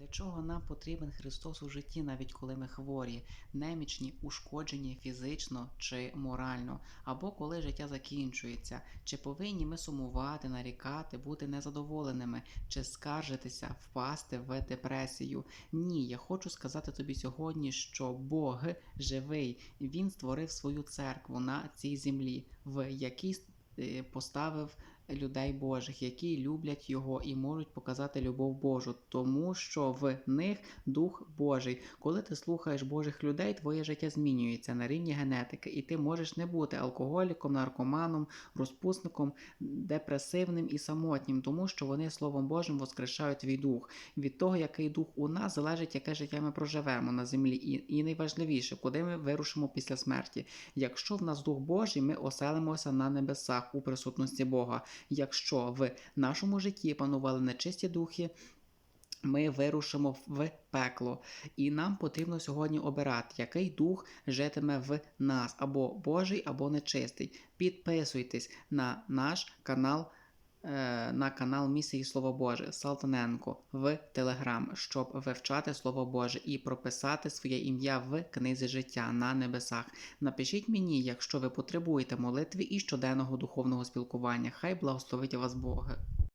Для чого нам потрібен Христос у житті, навіть коли ми хворі, немічні, ушкоджені фізично чи морально, або коли життя закінчується? Чи повинні ми сумувати, нарікати, бути незадоволеними, чи скаржитися, впасти в депресію? Ні, я хочу сказати тобі сьогодні, що Бог живий, Він створив свою церкву на цій землі, в якій е, поставив людей Божих, які люблять його і можуть показати любов Божу, тому що в них дух Божий. Коли ти слухаєш Божих людей, твоє життя змінюється на рівні генетики, і ти можеш не бути алкоголіком, наркоманом, розпусником, депресивним і самотнім, тому що вони Словом Божим воскрешають твій дух. Від того, який дух у нас, залежить, яке життя ми проживемо на землі, і, і найважливіше, куди ми вирушимо після смерті. Якщо в нас дух Божий, ми оселимося на небесах у присутності Бога. Якщо в нашому житті панували нечисті духи, ми вирушимо в пекло, і нам потрібно сьогодні обирати, який дух житиме в нас, або Божий, або нечистий. Підписуйтесь на наш канал. Е, На канал Місії Слово Боже Салтаненко в Телеграм, щоб вивчати Слово Боже і прописати своє ім'я в книзі життя на небесах. Напишіть мені, якщо ви потребуєте молитви і щоденного духовного спілкування. Хай благословить вас Бог.